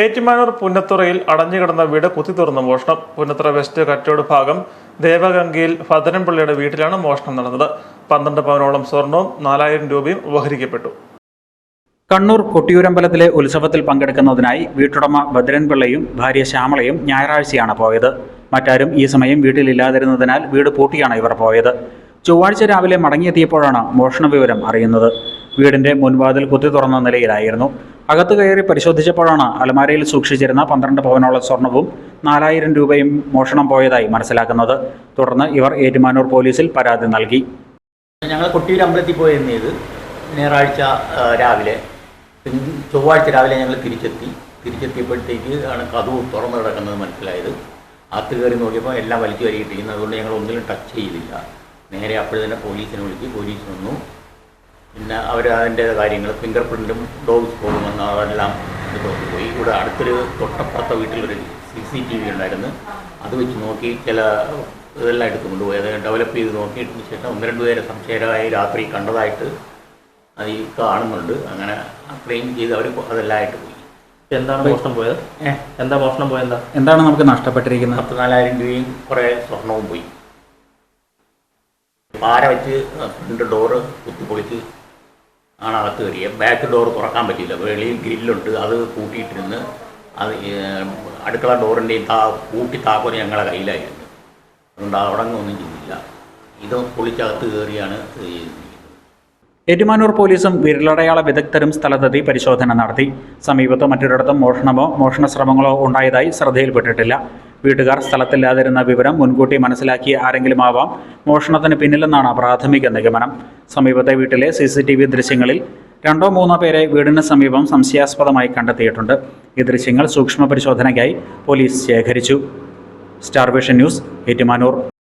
ഏറ്റുമാനൂർ പുന്നത്തുറയിൽ അടഞ്ഞുകിടന്ന വീട് കുത്തി തുറന്ന മോഷണം. പുന്നത്തുറ വെസ്റ്റ് കറ്റോട് ഭാഗം ദേവഗംഗയിൽ ഭദ്രൻപിള്ളയുടെ വീട്ടിലാണ് മോഷണം നടന്നത്. പന്ത്രണ്ട് പവനോളം സ്വർണവും നാലായിരം രൂപയും ഉപഹരിക്കപ്പെട്ടു കണ്ണൂർ കൊട്ടിയൂരമ്പലത്തിലെ ഉത്സവത്തിൽ പങ്കെടുക്കുന്നതിനായി വീട്ടുടമ ഭദ്രൻപിള്ളയും ഭാര്യ ശ്യാമളയും ഞായറാഴ്ചയാണ് പോയത്. മറ്റാരും ഈ സമയം വീട്ടിലില്ലാതിരുന്നതിനാൽ വീട് പൂട്ടിയാണ് ഇവർ പോയത്. ചൊവ്വാഴ്ച രാവിലെ മടങ്ങിയെത്തിയപ്പോഴാണ് മോഷണ വിവരം അറിയുന്നത്. വീടിന്റെ മുൻവാതിൽ കുത്തി തുറന്ന നിലയിലായിരുന്നു. അകത്ത് കയറി പരിശോധിച്ചപ്പോഴാണ് അലമാരയിൽ സൂക്ഷിച്ചിരുന്ന പന്ത്രണ്ട് പവനോളം സ്വർണവും നാലായിരം രൂപയും മോഷണം പോയതായി മനസ്സിലാക്കുന്നത്. തുടർന്ന് ഇവർ ഏറ്റുമാനൂർ പോലീസിൽ പരാതി നൽകി. ഞങ്ങൾ കൊട്ടിയൂർ അമ്പലത്തിൽ പോയിരുന്നു ഞായറാഴ്ച രാവിലെ. ചൊവ്വാഴ്ച രാവിലെ ഞങ്ങൾ തിരിച്ചെത്തി. തിരിച്ചെത്തിയപ്പോഴത്തേക്ക് ആണ് കഥവ് തുറന്നു കിടക്കുന്നത് മനസ്സിലായത്. അകത്ത് കയറി നോക്കിയപ്പോൾ എല്ലാം വലിച്ചു വരിയിട്ടിരിക്കുന്നത് അതുകൊണ്ട് ഞങ്ങൾ ഒന്നിലും ടച്ച് ചെയ്തില്ല. നേരെ അപ്പോൾ തന്നെ പോലീസിനെ വിളിച്ച് പോലീസ് വന്നു. പിന്നെ അവർ അതിന്റെ കാര്യങ്ങൾ ഫിംഗർ പ്രിന്റും ഡോഗ് പോകുമെന്ന് അതെല്ലാം ഇത് പോയി. ഇവിടെ അടുത്തൊരു തൊട്ടപ്പുറത്തെ വീട്ടിലൊരു സി സി ടി വി ഉണ്ടായിരുന്നു. അത് വെച്ച് നോക്കി ചില ഇതെല്ലാം എടുത്തു കൊണ്ടുപോയി. അത് ഡെവലപ്പ് ചെയ്ത് നോക്കിയതിന് ശേഷം ഒന്ന് രണ്ട് പേരെ സംശയകരമായി രാത്രി കണ്ടതായിട്ട് അത് ഈ കാണുന്നുണ്ട്. അങ്ങനെ ക്ലെയിം ചെയ്ത് അവർ അതെല്ലാം ആയിട്ട് പോയി. എന്താണ് മോഷണം പോയത്? ഏഹ് എന്താ മോഷണം പോയത്? എന്താ? എന്താണ് നമുക്ക് നഷ്ടപ്പെട്ടിരിക്കുന്നത്? പത്ത് നാലായിരം രൂപയും കുറേ സ്വർണവും പോയി. പാര വെച്ച് ഫ്രണ്ട് ഡോറ് കുത്തിപ്പൊളിച്ച് ആണ് അകത്ത് കയറിയത്. ബാക്ക് ഡോർ തുറക്കാൻ പറ്റില്ല വെളിയിൽ ഗ്രില്ലുണ്ട്. അത് കൂട്ടിയിട്ടിരുന്ന് അത് അടുക്കള ഡോറിന്റെയും താ കൂട്ടി താക്കോൽ ഞങ്ങളുടെ കയ്യിലായിരുന്നു. അതുകൊണ്ട് അവിടെ ഒന്നും ചെയ്തില്ല. ഇത് പൊളിച്ചകത്ത് കയറിയാണ് ഏറ്റുമാനൂർ പോലീസും വിരലടയാള വിദഗ്ധരും സ്ഥലത്തെത്തി പരിശോധന നടത്തി. സമീപത്ത് മറ്റൊരിടത്തും മോഷണമോ മോഷണ ശ്രമങ്ങളോ ഉണ്ടായതായി ശ്രദ്ധയിൽപ്പെട്ടിട്ടില്ല. വീട്ടുകാർ സ്ഥലത്തില്ലാതിരുന്ന വിവരം മുൻകൂട്ടി മനസ്സിലാക്കിയ ആരെങ്കിലും ആവാം മോഷണത്തിന് പിന്നിലെന്നാണ് പ്രാഥമിക നിഗമനം. സമീപത്തെ വീട്ടിലെ സി സി ടി വി ദൃശ്യങ്ങളിൽ രണ്ടോ മൂന്നോ പേരെ വീടിന് സമീപം സംശയാസ്പദമായി കണ്ടെത്തിയിട്ടുണ്ട്. ഈ ദൃശ്യങ്ങൾ സൂക്ഷ്മ പരിശോധനയ്ക്കായി പോലീസ് ശേഖരിച്ചു. Star vision news Ettumanoor.